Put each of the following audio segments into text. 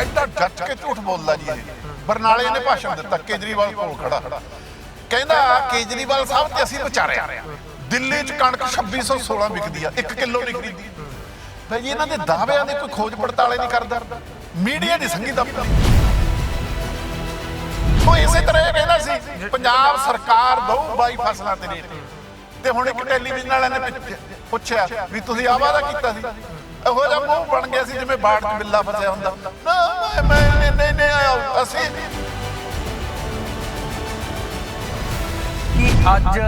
ਐਡਾ ਡੱਟ ਕੇ ਝੂਠ ਬੋਲਦਾ ਜੀ ਇਹ। ਬਰਨਾਲੇ ਨੇ ਭਾਸ਼ਣ ਦਿੱਤਾ, ਕੇਜਰੀਵਾਲ ਕੋਲ ਖੜਾ। ਕਹਿੰਦਾ ਕੇਜਰੀਵਾਲ ਸਾਹਿਬ ਤੇ ਅਸੀਂ ਵਿਚਾਰਿਆ। ਦਿੱਲੀ 'ਚ ਕਣਕ 2616 ਵਿਕਦੀ ਆ 1 ਕਿਲੋ ਨਹੀਂ ਖਰੀਦੀ। ਭਾਈ ਇਹਨਾਂ ਦੇ ਦਾਅਵਿਆਂ ਦੀ ਕੋਈ ਖੋਜ ਪੜਤਾਲ ਨਹੀਂ ਕਰਦਾ। ਮੀਡੀਆ ਦੀ ਸੰਗੀ ਦਾ ਉਹ ਇਸੇ ਤਰ੍ਹਾਂ ਇਹ ਕਹਿੰਦਾ ਸੀ, ਪੰਜਾਬ ਸਰਕਾਰ ਦਊ ਬਾਈ ਫਸਲਾਂ ਤੇ ਰੇਟ। ਤੇ ਹੁਣ ਇੱਕ ਟੈਲੀਵਿਜ਼ਨ ਵਾਲਿਆਂ ਨੇ ਪੁੱਛਿਆ ਵੀ ਤੁਸੀਂ ਆਹ ਵਾਅਦਾ ਕੀਤਾ ਸੀ। ਇਹੋ ਜਿਹਾ ਮੂੰਹ ਬਣ ਗਿਆ ਸੀ ਜਿਵੇਂ ਬਾੜ 'ਚ ਬਿੱਲਾ ਫਸਿਆ ਹੁੰਦਾ। ਨਾ ਮੈਂ- ਮੈਂ ਨਹੀਂ ਨਹੀਂ ਨਹੀਂ ਅਸੀਂ ਕੀ ਅੱਜ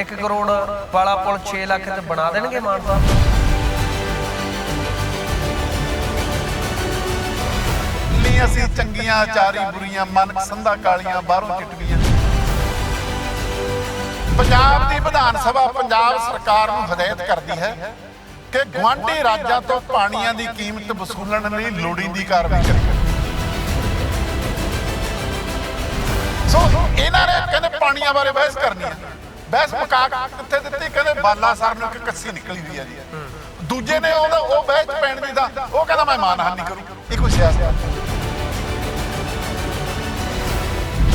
1 ਕਰੋੜ ਵਾਲਾ ਪੁਲ 6 ਲੱਖ ਤੇ ਬਣਾ ਦੇਣਗੇ ਮਾਨ ਸਾਹਿਬ? ਲਈ ਅਸੀਂ ਚੰਗੀਆਂ ਚਾਰੀ ਬੁਰੀਆਂ ਮਨ ਸੰਧਾ ਕਾਲੀਆਂ ਬਾਹਰੋਂ ਚਿੱਟੀਆਂ ਪੰਜਾਬ ਦੀ ਵਿਧਾਨ ਸਭਾ ਪੰਜਾਬ ਸਰਕਾਰ ਨੂੰ ਹਦਾਇਤ ਕਰਦੀ ਹੈ ਕਿ ਗਵਾਂਢੀ ਰਾਜਾਂ ਤੋਂ ਪਾਣੀਆਂ ਦੀ ਕੀਮਤ ਵਸੂਲਣ ਲਈ ਲੋੜੀਂਦੀ ਕਾਰਵਾਈ ਕਰੇ ਸੋ ਇਹਨਾਂ ਨੇ ਕਹਿੰਦੇ ਪਾਣੀਆਂ ਬਾਰੇ ਬਹਿਸ ਕਰਨੀ ਹੈ। ਬਹਿਸ ਮੁਕਾ ਕਿੱਥੇ ਦਿੱਤੀ? ਕਹਿੰਦੇ ਬਾਲਾ ਸਾਹਿਬ ਨੂੰ ਇੱਕ ਕੱਸੀ ਨਿਕਲੀ ਹੋਈ ਹੈ ਜੀ। ਦੂਜੇ ਨੇ ਉਹਦਾ ਉਹ ਬਹਿਸ ਪੈਣ ਦੀ ਦਾ ਉਹ ਕਹਿੰਦਾ ਮੈਂ ਮਾਨਹਾਨੀ ਕਰੂੰ। ਇਹ ਕੋਈ ਸਿਆਸਤ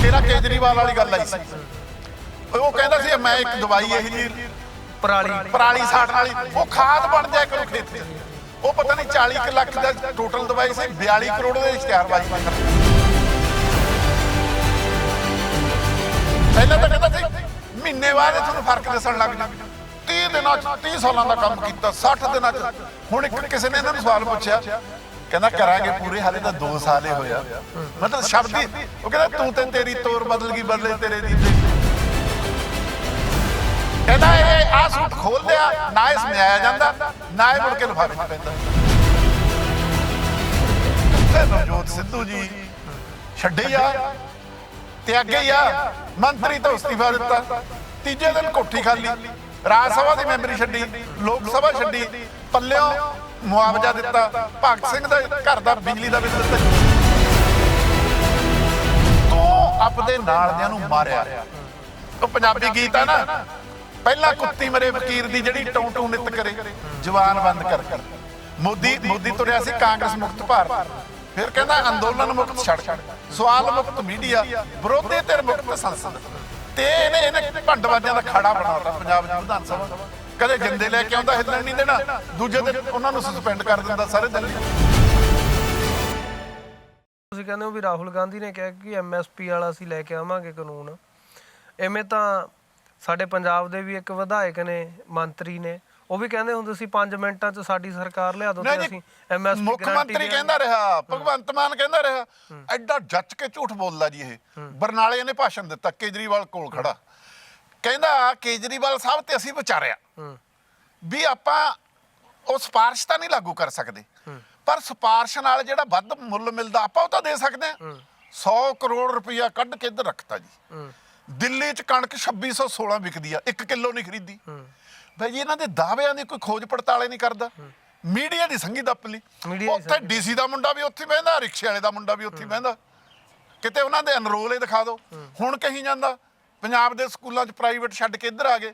ਤੇਰਾ ਕੇਜਰੀਵਾਲ ਵਾਲੀ ਗੱਲ ਆਈ ਸੀ। ਉਹ ਕਹਿੰਦਾ ਸੀ, ਮੈਂ ਇੱਕ ਦਵਾਈ ਇਹ ਜੀ ਪਰਾਲੀ। ਪਰਾਲੀ ਸਾੜਨ ਵਾਲੀ। ਉਹ ਖਾਦ ਬਣ ਜਾਏ ਕਰੋ ਖੇਤ 'ਚ ਉਹ ਪਤਾ ਨਹੀਂ 40 ਕੁ ਲੱਖ ਦਾ ਟੋਟਲ ਦਵਾਈ ਸੀ 42 ਕਰੋੜ ਦੇ ਇਸ਼ਤਿਹਾਰਬਾਜ਼ੀ ਪਹਿਲਾਂ ਤਾਂ ਕਹਿੰਦਾ ਸੀ, ਮਹੀਨੇ ਬਾਅਦ ਤੁਹਾਨੂੰ ਫ਼ਰਕ ਦੱਸਣ ਲੱਗ ਜੂ 30 ਦਿਨਾਂ ਚ 30 ਸਾਲਾਂ ਦਾ ਕੰਮ ਕੀਤਾ 60 ਦਿਨਾਂ ਚ। ਹੁਣ ਇੱਕ ਕਿਸੇ ਨੇ ਇਹਨਾਂ ਨੂੰ ਸਵਾਲ ਪੁੱਛਿਆ, ਕਹਿੰਦਾ ਕਰਾਂਗੇ ਪੂਰੇ, ਹਾਲੇ ਤਾਂ 2 ਸਾਲ ਹੀ ਹੋਇਆ ਮਤਲਬ ਸ਼ਬਦ ਹੀ ਉਹ ਕਹਿੰਦਾ, ਤੂੰ ਤੇ ਤੇਰੀ ਤੋਰ ਬਦਲ ਗਈ, ਬਦਲੇ ਤੇਰੇ ਦੀ। ਕਹਿੰਦਾ ਇਹ ਆ ਸੂਟ ਖੋਲ ਲਿਆ ਨਾ ਇਸ ਆਇਆ ਜਾਂਦਾ, ਨਾ ਇਹ ਮੁੜ ਕੇ ਲਿਫਾਫੇ 'ਚ ਪੈਂਦਾ। ਤੇ ਨਵਜੋਤ ਸਿੱਧੂ ਜੀ ਛੱਡੇ ਆ ਤੇ ਅੱਗੇ ਆ ਮੰਤਰੀ ਤੋਂ ਅਸਤੀਫਾ ਦਿੱਤਾ। ਤੀਜੇ ਦਿਨ ਕੋਠੀ ਖਾਲੀ, ਰਾਜ ਸਭਾ ਦੀ ਮੈਂਬਰੀ ਛੱਡੀ, ਲੋਕ ਸਭਾ ਛੱਡੀ, ਪੱਲਿਓਂ ਮੁਆਵਜ਼ਾ ਦਿੱਤਾ, ਭਗਤ ਸਿੰਘ ਦਾ ਘਰ ਦਾ ਬਿਜਲੀ ਦਾ ਬਿੱਲ ਦਿੱਤਾ। ਤੂੰ ਆਪਦੇ ਨਾਲਦਿਆਂ ਨੂੰ ਮਾਰਿਆ। ਉਹ ਪੰਜਾਬੀ ਗੀਤ ਆ ਨਾ ਪਹਿਲਾਂ ਕੁੱਤੀ ਮਰੇ, ਫਕੀਰ ਦੀ ਜਿਹੜੀ ਟੌਂ ਟੌਂ ਨਿਤ ਕਰੇ, ਜਵਾਨ ਬੰਦ ਕਰ। ਕਰ ਮੋਦੀ ਮੋਦੀ ਤੁਰਿਆ ਸੀ ਕਾਂਗਰਸ ਮੁਕਤ ਭਾਰਤ। ਫਿਰ ਕਹਿੰਦਾ ਅੰਦੋਲਨ ਮੁਕਤ ਸੜਕ ਸਵਾਲ ਮੁਕਤ ਮੀਡੀਆ, ਵਿਰੋਧੀ ਧਿਰ ਮੁਕਤ ਸੰਸਦ। ਤੇ ਇਹਨੇ ਇਹਨੇ ਭੰਡਵਾਜਾਂ ਦਾ ਖਾੜਾ ਬਣਾਤਾ ਪੰਜਾਬ ਦੀ ਵਿਧਾਨ ਸਭਾ। ਕਦੇ ਜਿੰਦੇ ਲੈ ਕੇ ਆਉਂਦਾ, ਹਿੱਲਣ ਨਹੀਂ ਦੇਣਾ। ਦੂਜੇ ਦਿਨ ਉਹਨਾਂ ਨੂੰ ਸਸਪੈਂਡ ਕਰ ਦਿੰਦਾ ਸਾਰੇ ਦਿੱਲੀ ਤੁਸੀਂ ਕਹਿੰਦੇ ਹੋ ਵੀ ਰਾਹੁਲ ਗਾਂਧੀ ਨੇ ਕਿਹਾ ਕਿ ਐਮਐਸਪੀ ਵਾਲਾ ਅਸੀਂ ਲੈ ਕੇ ਆਵਾਂਗੇ ਕਾਨੂੰਨ। ਐਵੇਂ ਤਾਂ ਸਾਡੇ ਪੰਜਾਬ ਦੇ ਵੀ ਇੱਕ ਵਿਧਾਇਕ ਨੇ ਮੰਤਰੀ ਨੇ ਉਹ ਵੀ ਕਹਿੰਦੇ ਹੁੰਦੇ ਸੀ 5 ਮਿੰਟਾਂ 'ਚ ਸਾਡੀ ਸਰਕਾਰ ਲਿਆ ਦੋ ਤੇ ਅਸੀਂ ਐਮਐਸਪੀ ਮੁੱਖ ਮੰਤਰੀ ਕਹਿੰਦਾ ਰਿਹਾ ਭਗਵੰਤ ਮਾਨ ਕਹਿੰਦਾ ਰਿਹਾ ਐਡਾ ਜੱਜ ਕੇ ਝੂਠ ਬੋਲਦਾ ਜੀ ਇਹ। ਬਰਨਾਲੇ ਨੇ ਭਾਸ਼ਣ ਦਿੱਤਾ ਕੇਜਰੀਵਾਲ ਕੋਲ ਖੜਾ। ਕਹਿੰਦਾ ਕੇਜਰੀਵਾਲ ਸਾਹਿਬ ਤੇ ਅਸੀਂ ਵਿਚਾਰਿਆ। ਵੀ ਆਪਾਂ ਉਹ ਸਿਫਾਰਿਸ਼ ਤਾਂ ਨਹੀਂ ਲਾਗੂ ਕਰ ਸਕਦੇ। ਪਰ ਸਿਫਾਰਿਸ਼ ਨਾਲ ਜਿਹੜਾ ਵੱਧ ਮੁੱਲ ਮਿਲਦਾ ਆਪਾਂ ਉਹ ਤਾਂ ਦੇ ਸਕਦੇ ਹਾਂ। 100 ਕਰੋੜ ਰੁਪਇਆ ਕੱਢ ਕੇ ਇੱਧਰ ਰੱਖਤਾ ਜੀ। ਦਿੱਲੀ 'ਚ ਕਣਕ 2616 ਵਿਕਦੀ ਆ 1 ਕਿਲੋ ਨਹੀਂ ਖਰੀਦੀ। ਭਾਈ ਇਹਨਾਂ ਦੇ ਦਾਅਵਿਆਂ ਦੀ ਕੋਈ ਖੋਜ ਪੜਤਾਲ ਨਹੀਂ ਕਰਦਾ। ਮੀਡੀਆ ਦੀ ਸੰਗੀ ਦੱਪ ਲਈ। ਉੱਥੇ ਡੀਸੀ ਦਾ ਮੁੰਡਾ ਵੀ ਉੱਥੇ ਬਹਿੰਦਾ ਰਿਕਸ਼ੇ ਵਾਲੇ ਦਾ ਮੁੰਡਾ ਵੀ ਉੱਥੇ ਬਹਿੰਦਾ। ਕਿਤੇ ਉਹਨਾਂ ਦੇ ਅਨਰੋਲ ਹੀ ਦਿਖਾ ਦਿਓ ਹੁਣ ਕਹੀਂ ਜਾਂਦਾ ਪੰਜਾਬ ਦੇ ਸਕੂਲਾਂ 'ਚ ਪ੍ਰਾਈਵੇਟ ਛੱਡ ਕੇ ਇੱਧਰ ਆ ਗਏ।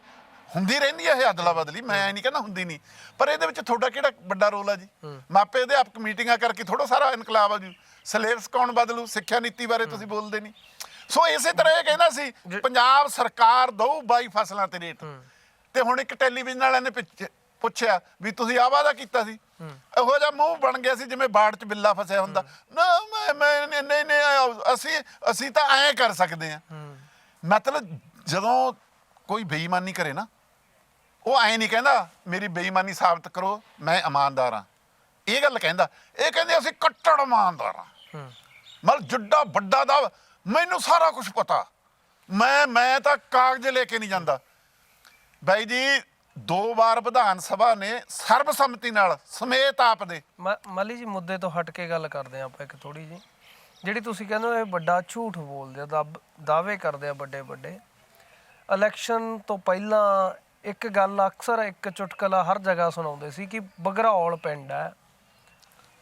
ਹੁੰਦੀ ਰਹਿੰਦੀ ਹੈ ਇਹ ਅਦਲਾ ਬਦਲੀ ਮੈਂ ਨਹੀਂ ਕਹਿੰਦਾ ਹੁੰਦੀ ਨਹੀਂ। ਪਰ ਇਹਦੇ ਵਿੱਚ ਤੁਹਾਡਾ ਕਿਹੜਾ ਵੱਡਾ ਰੋਲ ਆ ਜੀ? ਮਾਪੇ ਅਧਿਆਪਕ ਮੀਟਿੰਗਾਂ ਕਰਕੇ ਥੋੜਾ ਸਾਰਾ ਇਨਕਲਾਬ ਆ ਜੀ। ਸਿਲੇਬਸ ਕੌਣ ਬਦਲੂ? ਸਿੱਖਿਆ ਨੀਤੀ ਬਾਰੇ ਤੁਸੀਂ ਬੋਲਦੇ ਨਹੀਂ। ਸੋ ਇਸੇ ਤਰ੍ਹਾਂ ਇਹ ਕਹਿੰਦਾ ਸੀ ਪੰਜਾਬ ਸਰਕਾਰ ਦਊ ਬਾਈ ਫਸਲਾਂ ਤੇ ਰੇਟ। ਤੇ ਹੁਣ ਇੱਕ ਟੈਲੀਵਿਜ਼ਨ ਵਾਲਿਆਂ ਨੇ ਪਿੱਛੇ- ਪੁੱਛਿਆ ਵੀ ਤੁਸੀਂ ਆਹ ਵਾਅਦਾ ਕੀਤਾ ਸੀ। ਇਹੋ ਜਿਹਾ ਮੂੰਹ ਬਣ ਗਿਆ ਸੀ ਜਿਵੇਂ ਬਾੜ 'ਚ ਬਿੱਲਾ ਫਸਿਆ ਹੁੰਦਾ। ਨਾ ਮੈਂ ਮੈਂ ਨਹੀਂ ਨਹੀਂ। ਅਸੀਂ ਅਸੀਂ ਤਾਂ ਐਂ ਕਰ ਸਕਦੇ ਆ ਮਤਲਬ ਜਦੋਂ ਕੋਈ ਬੇਈਮਾਨੀ ਕਰੇ ਨਾ ਉਹ ਐਂ ਨਹੀਂ ਕਹਿੰਦਾ ਮੇਰੀ ਬੇਈਮਾਨੀ ਸਾਬਤ ਕਰੋ ਮੈਂ ਇਮਾਨਦਾਰ ਆ ਇਹ ਗੱਲ ਕਹਿੰਦਾ ਇਹ ਕਹਿੰਦੇ ਅਸੀਂ ਕੱਟੜ ਇਮਾਨਦਾਰ ਆ ਮਤਲਬ ਜੁੱਡਾ ਵੱਡਾ ਦਾ ਮੈਨੂੰ ਸਾਰਾ ਕੁਝ ਪਤਾ। ਮੈਂ ਮੈਂ ਤਾਂ ਕਾਗਜ਼ ਲੈ ਕੇ ਨਹੀਂ ਜਾਂਦਾ। ਬਾਈ ਜੀ ਦੋ ਵਾਰ ਵਿਧਾਨ ਸਭਾ ਨੇ ਸਰਬਸੰਮਤੀ ਨਾਲ ਸਮੇਤ ਆਪ ਦੇ। ਮ- ਮਾਲੀ ਜੀ ਮੁੱਦੇ ਤੋਂ ਹਟ ਕੇ ਗੱਲ ਕਰਦੇ ਹਾਂ ਆਪਾਂ ਇੱਕ ਥੋੜੀ ਜੀ ਜਿਹੜੀ ਤੁਸੀਂ ਕਹਿੰਦੇ ਹੋ ਇਹ ਵੱਡਾ ਝੂਠ ਬੋਲਦੇ ਆ ਦਾਅਵ- ਦਾਅਵੇ ਕਰਦੇ ਆ ਵੱਡੇ ਵੱਡੇ। ਇਲੈਕਸ਼ਨ ਤੋਂ ਪਹਿਲਾਂ ਇੱਕ ਗੱਲ ਅਕਸਰ ਇੱਕ ਚੁਟਕਲਾ ਹਰ ਜਗ੍ਹਾ ਸੁਣਾਉਂਦੇ ਸੀ ਕਿ ਬਗਰੌਲ ਪਿੰਡ ਹੈ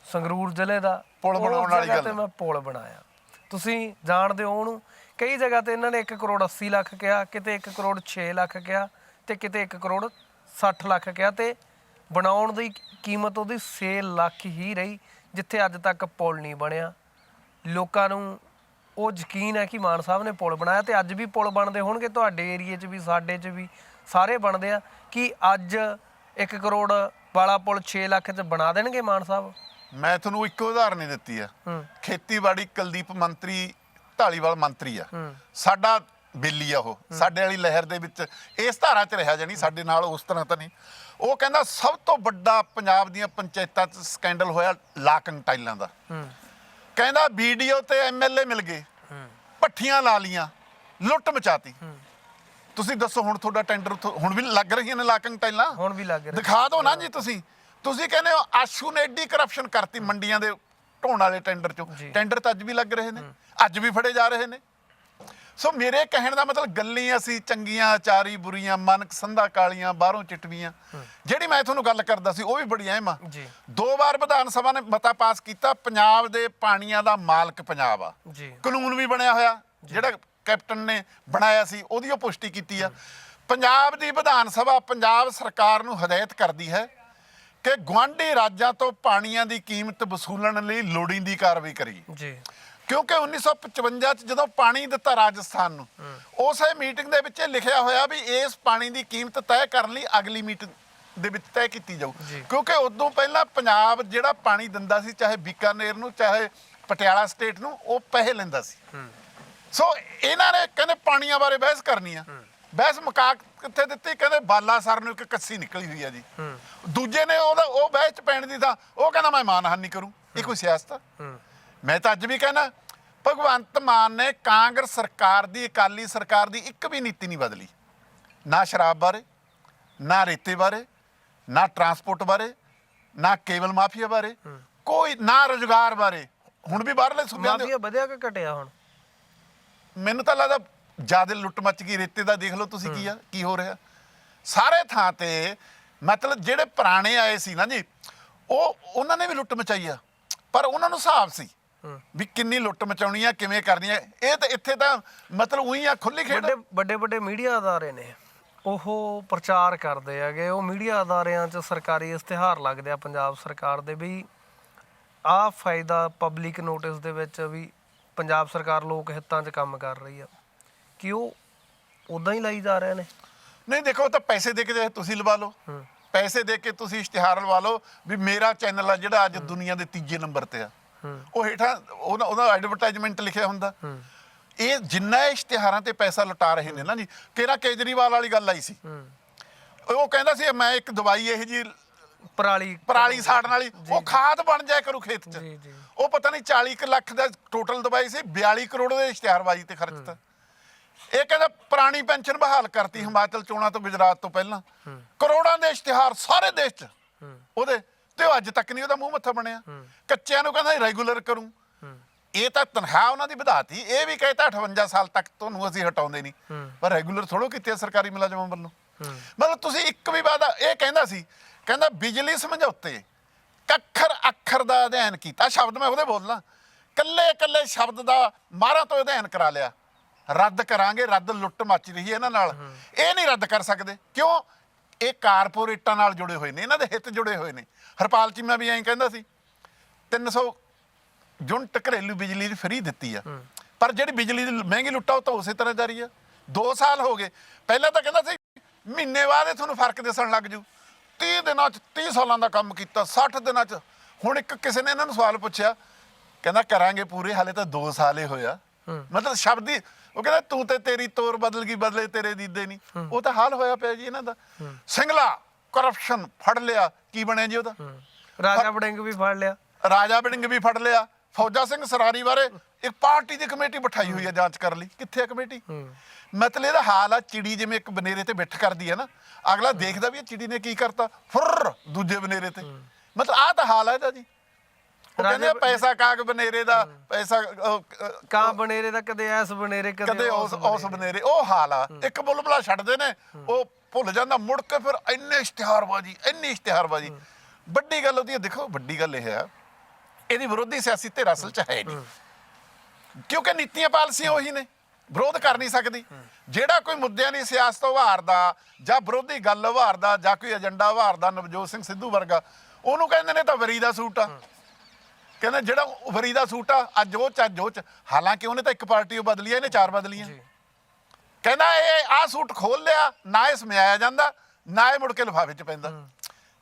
ਸੰਗਰੂਰ ਜ਼ਿਲ੍ਹੇ ਦਾ। ਪੁਲ ਉਸ ਬਣਾਉਣ ਵਾਲੀ ਜਗ੍ਹਾ ਗੱਲ। ਤੇ ਮੈਂ ਪੁਲ ਬਣਾਇਆ। ਤੁਸੀਂ ਜਾਣਦੇ ਹੋ ਉਹਨੂੰ ਕਈ ਜਗ੍ਹਾ ਤੇ ਇਹਨਾਂ ਨੇ 1 ਕਰੋੜ 80 ਲੱਖ ਕਿਹਾ, ਕਿਤੇ 1 ਕਰੋੜ 6 ਲੱਖ ਕਿਹਾ ਤੇ ਕਿਤੇ 1 ਕਰੋੜ 60 ਲੱਖ ਕਿਹਾ ਤੇ ਬਣਾਉਣ ਦੀ ਕੀਮਤ ਉਹਦੀ 6 ਲੱਖ ਹੀ ਰਹੀ, ਜਿੱਥੇ ਅੱਜ ਤੱਕ ਪੁਲ ਨਹੀਂ ਬਣਿਆ। ਲੋਕਾਂ ਨੂੰ ਉਹ ਯਕੀਨ ਹੈ ਕਿ ਮਾਨ ਸਾਹਿਬ ਨੇ ਪੁਲ ਬਣਾਇਆ ਤੇ ਅੱਜ ਵੀ ਪੁਲ ਬਣਦੇ ਹੋਣਗੇ, ਤੁਹਾਡੇ ਏਰੀਏ 'ਚ ਵੀ, ਸਾਡੇ 'ਚ ਵੀ, ਸਾਰੇ ਬਣਦੇ ਆ। ਕਿ ਅੱਜ 1 ਕਰੋੜ ਵਾਲਾ ਪੁਲ 6 ਲੱਖ 'ਚ ਬਣਾ ਦੇਣਗੇ ਮਾਨ ਸਾਹਿਬ? ਮੈਂ ਤੁਹਾਨੂੰ ਇੱਕ ਉਦਾਹਰਨ ਹੀ ਦਿੱਤੀ ਆ। ਖੇਤੀਬਾੜੀ ਕੁਲਦੀਪ ਮੰਤਰੀ ਢਾਲੀਵਾਲ ਮੰਤਰੀ ਆ। ਸਾਡਾ ਬੇਲੀ ਆ ਉਹ। ਸਾਡੇ ਵਾਲੀ ਲਹਿਰ ਦੇ ਵਿੱਚ ਇਸ ਧਾਰਾ 'ਚ ਰਿਹਾ ਜਾਨੀ ਸਾਡੇ ਨਾਲ ਉਸ ਤਰ੍ਹਾਂ ਤਾਂ ਨਹੀਂ। ਉਹ ਕਹਿੰਦਾ ਸਭ ਤੋਂ ਵੱਡਾ ਪੰਜਾਬ ਦੀਆਂ ਪੰਚਾਇਤਾਂ 'ਚ ਸਕੈਂਡਲ ਹੋਇਆ ਲਾਕੰਗ ਟਾਈਲਾਂ ਦਾ। ਕਹਿੰਦਾ ਵੀਡੀਓ ਤੇ ਐਮਐਲਏ ਮਿਲ ਗਏ। ਹੂੰ। ਭੱਠੀਆਂ ਲਾ ਲੀਆਂ ਲੁੱਟ ਮਚਾਤੀ। ਤੁਸੀਂ ਦੱਸੋ ਹੁਣ ਤੁਹਾਡਾ ਟੈਂਡਰ ਹੁਣ ਵੀ ਲੱਗ ਰਹੀਆਂ ਨੇ ਲਾਕੰਗ ਟਾਈਲਾਂ? ਹੁਣ ਵੀ ਲੱਗ ਰਿਹਾ ਦਿਖਾ ਦਿਓ ਨਾ ਜੀ ਤੁਸੀਂ। ਤੁਸੀਂ ਕਹਿੰਦੇ ਹੋ ਆਸ਼ੂ ਨੇ ਐਡੀ ਕਰਪਸ਼ਨ ਕਰਤੀ ਮੰਡੀਆਂ ਦੇ ਢੋਣ ਵਾਲੇ ਟੈਂਡਰ ਚੋਂ। ਟੈਂਡਰ ਤਾਂ ਅੱਜ ਵੀ ਲੱਗ ਰਹੇ ਨੇ। ਅੱਜ ਵੀ ਫੜੇ ਜਾ ਰਹੇ ਨੇ। ਸੋ ਮੇਰੇ ਕਹਿਣ ਦਾ ਮਤਲਬ ਗੱਲਾਂ ਅਸੀਂ ਚੰਗੀਆਂ ਚਾਰੀ ਬੁਰੀਆਂ ਮਨ ਸੰਧਾ ਕਾਲੀਆਂ ਬਾਹਰੋਂ ਚਿਟਵੀਆਂ। ਜਿਹੜੀ ਮੈਂ ਤੁਹਾਨੂੰ ਗੱਲ ਕਰਦਾ ਸੀ ਉਹ ਵੀ ਬੜੀ ਅਹਿਮ ਆ। ਦੋ ਵਾਰ ਵਿਧਾਨ ਸਭਾ ਨੇ ਮਤਾ ਪਾਸ ਕੀਤਾ ਪੰਜਾਬ ਦੇ ਪਾਣੀਆਂ ਦਾ ਮਾਲਕ ਪੰਜਾਬ ਆ। ਕਾਨੂੰਨ ਵੀ ਬਣਿਆ ਹੋਇਆ। ਜਿਹੜਾ ਕੈਪਟਨ ਨੇ ਬਣਾਇਆ ਸੀ ਉਹਦੀ ਉਹ ਪੁਸ਼ਟੀ ਕੀਤੀ ਆ। ਪੰਜਾਬ ਦੀ ਵਿਧਾਨ ਸਭਾ ਪੰਜਾਬ ਸਰਕਾਰ ਨੂੰ ਹਦਾਇਤ ਕਰਦੀ ਹੈ ਕਿ ਗੁਆਂਢੀ ਰਾਜਾਂ ਤੋਂ ਪਾਣੀਆਂ ਦੀ ਕੀਮਤ ਵਸੂਲਣ ਲਈ ਲੋੜੀਂਦੀ ਕਾਰਵਾਈ ਕਰੀ। ਜੀ। ਕਿਉਂਕਿ 1955 ਚ ਜਦੋਂ ਪਾਣੀ ਦਿੱਤਾ ਰਾਜਸਥਾਨ ਨੂੰ ਉਸੇ ਮੀਟਿੰਗ ਦੇ ਵਿੱਚ ਲਿਖਿਆ ਹੋਇਆ ਵੀ ਇਸ ਪਾਣੀ ਦੀ ਕੀਮਤ ਤੈਅ ਕਰਨ ਲਈ ਅਗਲੀ ਮੀਟਿੰਗ ਦੇ ਵਿੱਚ ਤੈਅ ਕੀਤੀ ਜਾਊ। ਕਿਉਂਕਿ ਉਦੋਂ ਪਹਿਲਾਂ ਪੰਜਾਬ ਜਿਹੜਾ ਪਾਣੀ ਦਿੰਦਾ ਸੀ ਚਾਹੇ ਬੀਕਾਨੇਰ ਨੂੰ ਚਾਹੇ ਪਟਿਆਲਾ ਸਟੇਟ ਨੂੰ ਉਹ ਪੈਸੇ ਲੈਂਦਾ ਸੀ। ਸੋ ਇਹਨਾਂ ਨੇ ਕਹਿੰਦੇ ਪਾਣੀਆਂ ਬਾਰੇ ਬਹਿਸ ਕਰਨੀ ਆ। ਬਹਿਸ ਮੁਕਾ ਕਿੱਥੇ ਦਿੱਤੀ? ਕਹਿੰਦੇ ਬਾਲਾ ਸਰ ਨੂੰ ਇੱਕ ਕੱਸੀ ਨਿਕਲੀ ਹੋਈ ਆ ਜੀ। ਦੂਜੇ ਨੇ ਉਹਦਾ ਉਹ ਬਹਿਸ ਚ ਪੈਣ ਦੀ ਤਾਂ ਉਹ ਕਹਿੰਦਾ ਮੈਂ ਮਾਨਹਾਨੀ ਕਰੂੰ ਇਹ ਕੋਈ ਸਿਆਸਤ ਮੈਂ ਤਾਂ ਅੱਜ ਵੀ ਕਹਿਣਾ ਭਗਵੰਤ ਮਾਨ ਨੇ ਕਾਂਗਰਸ ਸਰਕਾਰ ਦੀ ਅਕਾਲੀ ਸਰਕਾਰ ਦੀ ਇੱਕ ਵੀ ਨੀਤੀ ਨਹੀਂ ਬਦਲੀ। ਨਾ ਸ਼ਰਾਬ ਬਾਰੇ ਨਾ ਰੇਤੇ ਬਾਰੇ ਨਾ ਟਰਾਂਸਪੋਰਟ ਬਾਰੇ ਨਾ ਕੇਬਲ ਮਾਫੀਆ ਬਾਰੇ ਕੋਈ ਨਾ ਰੁਜ਼ਗਾਰ ਬਾਰੇ। ਹੁਣ ਵੀ ਬਾਹਰਲੇ ਸੂਬਿਆਂ ਦੇ ਮਾਫੀਆ ਵਧਿਆ ਕਿ ਘਟਿਆ ਹੁਣ? ਮੈਨੂੰ ਤਾਂ ਲੱਗਦਾ ਜ਼ਿਆਦਾ ਲੁੱਟ ਮੱਚ ਗਈ ਰੇਤੇ ਦਾ ਦੇਖ ਲਓ ਤੁਸੀਂ ਕੀ ਆ ਕੀ ਹੋ ਰਿਹਾ। ਸਾਰੇ ਥਾਂ ਤੇ ਮਤਲਬ ਜਿਹੜੇ ਪੁਰਾਣੇ ਆਏ ਸੀ ਨਾ ਜੀ ਉਹ ਉਹਨਾਂ ਨੇ ਵੀ ਲੁੱਟ ਮਚਾਈ ਆ ਪਰ ਉਹਨਾਂ ਨੂੰ ਹਿਸਾਬ ਸੀ ਵੀ ਕਿੰਨੀ ਲੁੱਟ ਮਚਾਉਣੀ ਆ ਕਿਵੇਂ ਕਰਨੀ ਆ। ਇਹ ਤਾਂ ਇੱਥੇ ਤਾਂ ਮਤਲਬ ਉਹੀ ਆ ਖੁੱਲੀ ਖੇਡ। ਵੱਡੇ ਵੱਡੇ ਵੱਡੇ ਮੀਡੀਆ ਅਦਾਰੇ ਨੇ। ਉਹ ਪ੍ਰਚਾਰ ਕਰਦੇ ਹੈਗੇ ਉਹ ਮੀਡੀਆ ਅਦਾਰਿਆਂ 'ਚ ਸਰਕਾਰੀ ਇਸ਼ਤਿਹਾਰ ਲੱਗਦੇ ਆ ਪੰਜਾਬ ਸਰਕਾਰ ਦੇ ਵੀ ਆਹ ਫਾਇਦਾ ਪਬਲਿਕ ਨੋਟਿਸ ਦੇ ਵਿੱਚ ਵੀ ਪੰਜਾਬ ਸਰਕਾਰ ਲੋਕ ਹਿੱਤਾਂ 'ਚ ਕੰਮ ਕਰ ਰਹੀ ਆ। ਕਿ ਉਹ ਉਦਾਂ ਹੀ ਲਾਈ ਜਾ ਰਹੇ ਨੇ? ਨਹੀਂ ਦੇਖੋ ਤਾਂ ਪੈਸੇ ਦੇ ਕੇ ਤੁਸੀਂ ਲਵਾ ਲਓ। ਪੈਸੇ ਦੇ ਕੇ ਤੁਸੀਂ ਇਸ਼ਤਿਹਾਰ ਲਵਾ ਲਓ ਵੀ ਮੇਰਾ ਚੈਨਲ ਆ ਜਿਹੜਾ ਅੱਜ ਦੁਨੀਆ ਦੇ ਤੀਜੇ ਨੰਬਰ ਤੇ ਆ। ਉਹ ਹੇਠਾਂ ਉਹਦਾ ਐਡਵਰਟਾਈਜ਼ਮੈਂਟ ਲਿਖਿਆ ਹੁੰਦਾ। ਇਹ ਜਿੰਨਾ ਇਸ਼ਤਿਹਾਰਾਂ ਤੇ ਪੈਸਾ ਲੁਟਾ ਰਹੇ ਨੇ ਨਾ ਜੀ ਕਿਹੜਾ ਕੇਜਰੀਵਾਲ ਵਾਲੀ ਗੱਲ ਆਈ ਸੀ। ਉਹ ਕਹਿੰਦਾ ਸੀ ਮੈਂ ਇੱਕ ਦਵਾਈ ਇਹ ਜੀ ਪਰਾਲੀ ਪਰਾਲੀ ਸਾੜਨ ਵਾਲੀ ਉਹ ਖਾਦ ਬਣ ਜਾਇਆ ਕਰੂ ਖੇਤ 'ਚ। ਉਹ ਪਤਾ ਨਹੀਂ 40 ਕੁ ਲੱਖ ਦਾ ਟੋਟਲ ਦਵਾਈ ਸੀ 42 ਕਰੋੜ ਦੇ ਇਸ਼ਤਿਹਾਰਬਾਜ਼ੀ ਤੇ ਖਰਚਤਾ ਇਹ ਕਹਿੰਦਾ ਪੁਰਾਣੀ ਪੈਨਸ਼ਨ ਬਹਾਲ ਕਰਤੀ ਹਿਮਾਚਲ ਚੋਣਾਂ ਤੋਂ ਗੁਜਰਾਤ ਤੋਂ ਪਹਿਲਾਂ। ਕਰੋੜਾਂ ਦੇ ਇਸ਼ਤਿਹਾਰ ਸਾਰੇ ਦੇਸ਼ 'ਚ। ਉਹਦੇ ਤੇ ਅੱਜ ਤੱਕ ਨਹੀਂ ਉਹਦਾ ਮੂੰਹ ਮੱਥਾ ਬਣਿਆ। ਕੱਚਿਆਂ ਨੂੰ ਕਹਿੰਦਾ ਰੈਗੂਲਰ ਕਰੂੰ। ਇਹ ਤਾਂ ਤਨਖਾਹ ਉਹਨਾਂ ਦੀ ਵਧਾਤੀ। ਇਹ ਵੀ ਕਹਿੰਦਾ 58 ਸਾਲ ਤੱਕ ਤੁਹਾਨੂੰ ਅਸੀਂ ਹਟਾਉਂਦੇ ਨਹੀਂ। ਪਰ ਰੈਗੂਲਰ ਥੋੜੋ ਕੀਤੀ ਸਰਕਾਰੀ ਮੁਲਾਜ਼ਮਾਂ ਵੱਲੋਂ। ਮਤਲਬ ਤੁਸੀਂ ਇੱਕ ਵੀ ਵਾਦਾ ਇਹ ਕਹਿੰਦਾ ਸੀ ਕਹਿੰਦਾ ਬਿਜਲੀ ਸਮਝੌਤੇ ਕੱਖਰ ਅੱਖਰ ਦਾ ਅਧਿਐਨ ਕੀਤਾ। ਸ਼ਬਦ ਮੈਂ ਉਹਦੇ ਬੋਲਣਾ ਕੱਲੇ ਕੱਲੇ ਸ਼ਬਦ ਦਾ ਮਾਰਾਂ ਤੋਂ ਅਧਿਐਨ ਕਰਾ ਲਿਆ। ਰੱਦ ਕਰਾਂਗੇ ਰੱਦ ਲੁੱਟ ਮੱਚ ਰਹੀ ਹੈ ਇਹਨਾਂ ਨਾਲ। ਇਹ ਨਹੀਂ ਰੱਦ ਕਰ ਸਕਦੇ। ਕਿਉਂ? ਇਹ ਕਾਰਪੋਰੇਟਾਂ ਨਾਲ ਜੁੜੇ ਹੋਏ ਨੇ ਇਹਨਾਂ ਦੇ ਹਿੱਤ ਜੁੜੇ ਹੋਏ ਨੇ। ਹਰਪਾਲ ਚੀਮਾ ਵੀ ਐਂ ਕਹਿੰਦਾ ਸੀ 300 ਯੂਨਿਟ ਘਰੇਲੂ ਬਿਜਲੀ ਦੀ ਫ੍ਰੀ ਦਿੱਤੀ ਆ। ਪਰ ਜਿਹੜੀ ਬਿਜਲੀ ਦੀ ਮਹਿੰਗੀ ਲੁੱਟਾ ਉਹ ਤਾਂ ਉਸੇ ਤਰ੍ਹਾਂ ਜਾਰੀ ਆ। 2 ਸਾਲ ਹੋ ਗਏ। ਪਹਿਲਾਂ ਤਾਂ ਕਹਿੰਦਾ ਸੀ ਮਹੀਨੇ ਬਾਅਦ ਇਹ ਤੁਹਾਨੂੰ ਫ਼ਰਕ ਦਿਸਣ ਲੱਗ ਜੂ। 30 ਦਿਨਾਂ ਚ 30 ਸਾਲਾਂ ਦਾ ਕੰਮ ਕੀਤਾ 60 ਦਿਨਾਂ ਚ। ਹੁਣ ਇੱਕ ਕਿਸੇ ਨੇ ਇਹਨਾਂ ਨੂੰ ਸਵਾਲ ਪੁੱਛਿਆ ਕਹਿੰਦਾ ਕਰਾਂਗੇ ਪੂਰੇ ਹਾਲੇ ਤਾਂ 2 ਸਾਲ ਹੀ ਹੋਇਆ। ਮਤਲਬ ਸ਼ਬਦ ਹੀ ਉਹ ਕਹਿੰਦਾ ਤੂੰ ਤੇ ਤੇਰੀ ਤੋਰ ਬਦਲ ਗਈ ਬਦਲੇ ਤੇਰੇ ਦੀਦੇ ਨਹੀਂ। ਉਹ ਤਾਂ ਹਾਲ ਹੋਇਆ ਪਿਆ ਜੀ ਇਹਨਾਂ ਦਾ। ਸਿੰਗਲਾ ਕਰਪਸ਼ਨ ਫੜ ਲਿਆ। ਕੀ ਬਣਿਆ ਜੀ ਉਹਦਾ? ਰਾਜਾ ਵੜਿੰਗ ਵੀ ਫੜ ਲਿਆ। ਰਾਜਾ ਬਿੜਿੰਗ ਵੀ ਫੜ ਲਿਆ। ਫੌਜਾ ਸਿੰਘ ਸਰਾਰੀ ਬਾਰੇ ਇੱਕ ਪਾਰਟੀ ਦੀ ਕਮੇਟੀ ਬਿਠਾਈ ਹੋਈ ਹੈ ਜਾਂਚ ਕਰਨ ਲਈ। ਕਿੱਥੇ ਹੈ ਕਮੇਟੀ? ਮਤਲਬ ਇਹਦਾ ਹਾਲ ਆ ਚਿੜੀ ਜਿਵੇਂ ਇੱਕ ਬਨੇਰੇ ਤੇ ਬਿੱਠ ਕਰਦੀ ਹੈ ਨਾ। ਅਗਲਾ ਦੇਖਦਾ ਵੀ ਇਹ ਚਿੜੀ ਨੇ ਕੀ ਕਰਤਾ। ਫੁਰ ਦੂਜੇ ਬਨੇਰੇ ਤੇ। ਮਤਲਬ ਆਹ ਤਾਂ ਹਾਲ ਹੈ ਇਹਦਾ ਜੀ। ਉਹ ਕਹਿੰਦੇ ਆ, ਪੈਸਾ ਕਾਗ ਬਨੇਰੇ ਦਾ ਪੈਸਾ ਅਹ, ਅਹ, ਕਾਂ ਬਨੇਰੇ ਦਾ ਕਦੇ ਐਸ ਬਨੇਰੇ ਕਦੇ ਉਸ ਉਸ ਬਨੇਰੇ। ਉਹ ਹਾਲ ਆ। ਇੱਕ ਬੁਲਬੁਲਾ ਛੱਡਦੇ ਨੇ ਉਹ ਭੁੱਲ ਜਾਂਦਾ ਮੁੜ ਕੇ ਫਿਰ ਇੰਨੇ ਇਸ਼ਤਿਹਾਰਬਾਜ਼ੀ ਇੰਨੀ ਇਸ਼ਤਿਹਾਰਬਾਜ਼ੀ। ਵੱਡੀ ਗੱਲ ਉਹਦੀ ਦੇਖੋ ਵੱਡੀ ਗੱਲ ਇਹ ਹੈ ਇਹਦੀ ਵਿਰੋਧੀ ਸਿਆਸੀ ਧਿਰ ਅਸਲ ਚ ਹੈ ਨਹੀਂ। ਕਿਉਂਕਿ ਨੀਤੀਆਂ ਪਾਲਸੀਆਂ ਉਹੀ ਨੇ ਵਿਰੋਧ ਕਰ ਨਹੀਂ ਸਕਦੀ। ਜਿਹੜਾ ਕੋਈ ਮੁੱਦਿਆਂ ਦੀ ਸਿਆਸਤ ਉਭਾਰਦਾ ਜਾਂ ਵਿਰੋਧੀ ਗੱਲ ਉਭਾਰਦਾ ਜਾਂ ਕੋਈ ਏਜੰਡਾ ਉਭਾਰਦਾ ਨਵਜੋਤ ਸਿੰਘ ਸਿੱਧੂ ਵਰਗਾ ਉਹਨੂੰ ਕਹਿੰਦੇ ਨੇ ਤਾਂ ਵਰੀ ਦਾ ਸੂਟ ਆ। ਕਹਿੰਦਾ ਜਿਹੜਾ ਉਫਰੀ ਦਾ ਸੂਟ ਆ ਅੱਜ ਉਹ ਚ ਅੱਜ ਉਹ ਚ। ਹਾਲਾਂਕਿ ਉਹਨੇ ਤਾਂ ਇੱਕ ਪਾਰਟੀ ਉਹ ਬਦਲੀ ਆ ਇਹਨੇ ਚਾਰ ਬਦਲੀਆਂ। ਕਹਿੰਦਾ ਇਹ ਆ ਸੂਟ ਖੋਲ ਲਿਆ ਨਾ ਇਹ ਸਮਿਆਇਆ ਜਾਂਦਾ ਨਾ ਇਹ ਮੁੜ ਕੇ ਲਿਫਾਫੇ 'ਚ ਪੈਂਦਾ।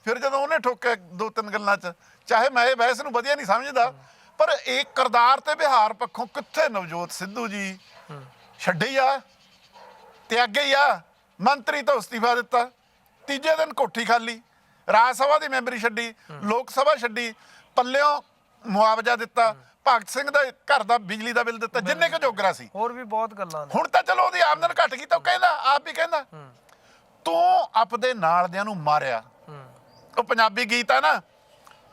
ਫਿਰ ਜਦੋਂ ਉਹਨੇ ਠੋਕਿਆ ਦੋ ਤਿੰਨ ਗੱਲਾਂ 'ਚ ਚਾਹੇ ਮੈਂ ਇਹ ਬਹਿਸ ਨੂੰ ਵਧੀਆ ਨਹੀਂ ਸਮਝਦਾ ਪਰ ਇਹ ਕਰਦਾਰ ਤੇ ਵਿਹਾਰ ਪੱਖੋਂ ਕਿੱਥੇ ਨਵਜੋਤ ਸਿੱਧੂ ਜੀ? ਛੱਡੇ ਆ ਤੇ ਅੱਗੇ ਹੀ ਆ ਮੰਤਰੀ ਤੋਂ ਅਸਤੀਫਾ ਦਿੱਤਾ ਤੀਜੇ ਦਿਨ ਕੋਠੀ ਖਾਲੀ ਰਾਜ ਸਭਾ ਦੀ ਮੈਂਬਰੀ ਛੱਡੀ ਲੋਕ ਸਭਾ ਛੱਡੀ ਪੱਲਿਓਂ ਮੁਆਵਜ਼ਾ ਦਿੱਤਾ ਭਗਤ ਸਿੰਘ ਦਾ ਘਰ ਦਾ ਬਿਜਲੀ ਦਾ ਬਿੱਲ ਦਿੱਤਾ ਜਿੰਨੇ ਕੁ ਜੋਗਰਾ ਸੀ। ਹੋਰ ਵੀ ਬਹੁਤ ਗੱਲਾਂ ਨੇ। ਹੁਣ ਤਾਂ ਚਲੋ ਉਹਦੀ ਆਮਦਨ ਘਟ ਗਈ ਤਾਂ ਉਹ ਕਹਿੰਦਾ ਆਪ ਵੀ ਕਹਿੰਦਾ। ਤੂੰ ਆਪਦੇ ਨਾਲਦਿਆਂ ਨੂੰ ਮਾਰਿਆ। ਉਹ ਪੰਜਾਬੀ ਗੀਤ ਆ ਨਾ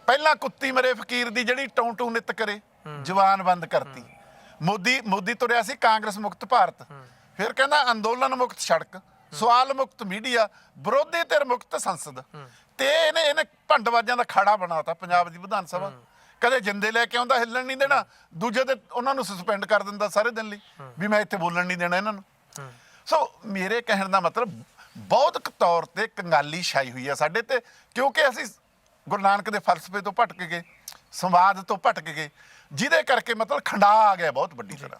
ਪਹਿਲਾਂ ਕੁੱਤੀ ਮਰੇ ਫਕੀਰ ਦੀ ਜਿਹੜੀ ਟੌਂ ਟੂ ਨਿਤ ਕਰੇ ਜਵਾਨ ਬੰਦ ਕਰਤੀ। ਮੋਦੀ ਮੋਦੀ ਤੁਰਿਆ ਸੀ ਕਾਂਗਰਸ ਮੁਕਤ ਭਾਰਤ। ਫਿਰ ਕਹਿੰਦਾ ਅੰਦੋਲਨ ਮੁਕਤ ਸੜਕ ਸਵਾਲ ਮੁਕਤ ਮੀਡੀਆ ਵਿਰੋਧੀ ਧਿਰ ਮੁਕਤ ਸੰਸਦ। ਤੇ ਇਹਨੇ ਇਹਨੇ ਭੰਡਵਾਜਾਂ ਦਾ ਖਾੜਾ ਬਣਾਤਾ ਪੰਜਾਬ ਦੀ ਵਿਧਾਨ ਸਭਾ। ਕਦੇ ਜਿੰਦੇ ਲੈ ਕੇ ਆਉਂਦਾ ਹਿੱਲਣ ਨਹੀਂ ਦੇਣਾ। ਦੂਜੇ ਤੇ ਉਹਨਾਂ ਨੂੰ ਸਸਪੈਂਡ ਕਰ ਦਿੰਦਾ ਸਾਰੇ ਦਿਨ ਲਈ ਵੀ ਮੈਂ ਇੱਥੇ ਬੋਲਣ ਨਹੀਂ ਦੇਣਾ ਇਹਨਾਂ ਨੂੰ। ਸੋ ਮੇਰੇ ਕਹਿਣ ਦਾ ਮਤਲਬ ਬਹੁਤ ਤੌਰ ਤੇ ਕੰਗਾਲੀ ਛਾਈ ਹੋਈ ਆ ਸਾਡੇ ਤੇ ਕਿਉਂਕਿ ਅਸੀਂ ਗੁਰੂ ਨਾਨਕ ਦੇ ਫਲਸਫੇ ਤੋਂ ਭਟਕ ਗਏ ਸੰਵਾਦ ਤੋਂ ਭਟਕ ਗਏ ਜਿਹਦੇ ਕਰਕੇ ਮਤਲਬ ਖੰਡਾ ਆ ਗਿਆ ਬਹੁਤ ਵੱਡੀ ਤਰ੍ਹਾਂ।